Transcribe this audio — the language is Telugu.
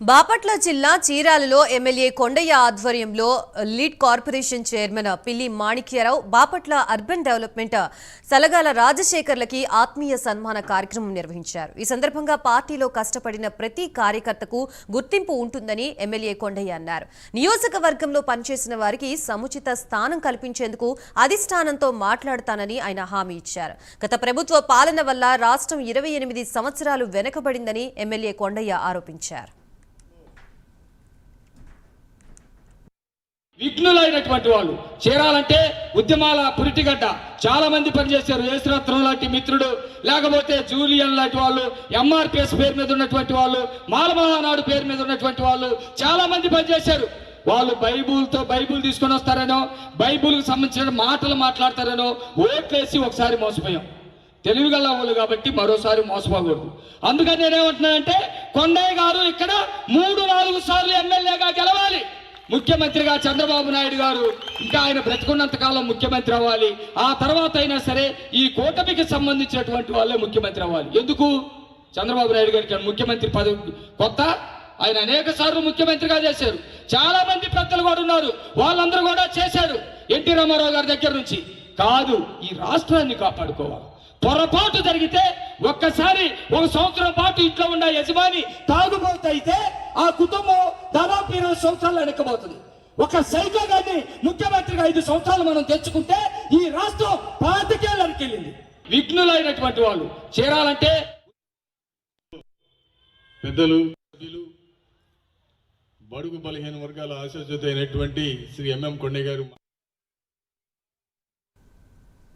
బాపట్ల జిల్లా చీరాలలో ఎమ్మెల్యే కొండయ్య ఆధ్వర్యంలో lead corporation chairman Pilli Manikyarao Bapatla urban development Salagala రాజశేఖర్లకి ఆత్మీయ సన్మాన కార్యక్రమం నిర్వహించారు. ఈ సందర్భంగా పార్టీలో కష్టపడిన ప్రతి కార్యకర్తకు గుర్తింపు ఉంటుందని ఎమ్మెల్యే కొండయ్య అన్నారు. నియోజకవర్గంలో పనిచేసిన వారికి సముచిత స్థానం కల్పించేందుకు అధిష్టానంతో మాట్లాడతానని ఆయన హామీ ఇచ్చారు. గత ప్రభుత్వ పాలన వల్ల రాష్ట్రం ఇరవై ఎనిమిది సంవత్సరాలు వెనుకబడిందని ఎమ్మెల్యే కొండయ్య ఆరోపించారు. విఘ్నులైనటువంటి వాళ్ళు. చేరాలంటే ఉద్యమాల పురిటిగడ్డ. చాలా మంది పనిచేశారు. యేసురత్నం లాంటి మిత్రుడు. లేకపోతే జూలియన్ లాంటి వాళ్ళు ఎంఆర్పిఎస్ పేరు మీద ఉన్నటువంటి వాళ్ళు మాలమహానాడు పేరు మీద ఉన్నటువంటి వాళ్ళు చాలా మంది పనిచేశారు. వాళ్ళు బైబుల్తో బైబుల్ తీసుకొని వస్తారనో బైబుల్కి సంబంధించిన మాటలు మాట్లాడతారనో ఓట్లేసి ఒకసారి మోసపోయాం. తెలివిగల వాళ్ళు కాబట్టి మరోసారి మోసపోకూడదు. అందుకని నేనేమంటున్నానంటే కొండయ్య గారు ఇక్కడ మూడు నాలుగు సార్లు ఎమ్మెల్యేగా గెలవ ముఖ్యమంత్రిగా చంద్రబాబు నాయుడు గారు ఇంకా ఆయన బ్రతుకున్నంత కాలం ముఖ్యమంత్రి అవ్వాలి. ఆ తర్వాత అయినా సరే ఈ కూటమికి సంబంధించినటువంటి వాళ్ళే ముఖ్యమంత్రి అవ్వాలి. ఎందుకు? చంద్రబాబు నాయుడు గారికి ముఖ్యమంత్రి పదవి కొత్త. ఆయన అనేక సార్లు ముఖ్యమంత్రిగా చేశారు. చాలా మంది పెద్దలు కూడా ఉన్నారు. వాళ్ళందరూ కూడా చేశారు. ఎన్టీ రామారావు గారి దగ్గర నుంచి. కాదు ఈ రాష్ట్రాన్ని కాపాడుకోవాలి. పొరపాటు జరిగితే ఒక్కసారి ఒక సంవత్సరం పాటు ఇంట్లో ఉన్న యజమాని తాగుబోతు అయితే ఆ కుటుంబం దాదాపు ఇరవై సంవత్సరాలు వెనక్కపోతుంది ఒక సైకో గారిని ముఖ్యమంత్రిగా ఐదు సంవత్సరాలు మనం తెచ్చుకుంటే ఈ రాష్ట్రం పాతికేళ్ళకి వెళ్ళింది. విఘ్నులైనటువంటి వాళ్ళు చేరాలంటే పెద్దలు బడుగు బలహీన వర్గాల ఆశాజ్యోతి అయినటువంటి శ్రీ ఎంఎం కొండే గారు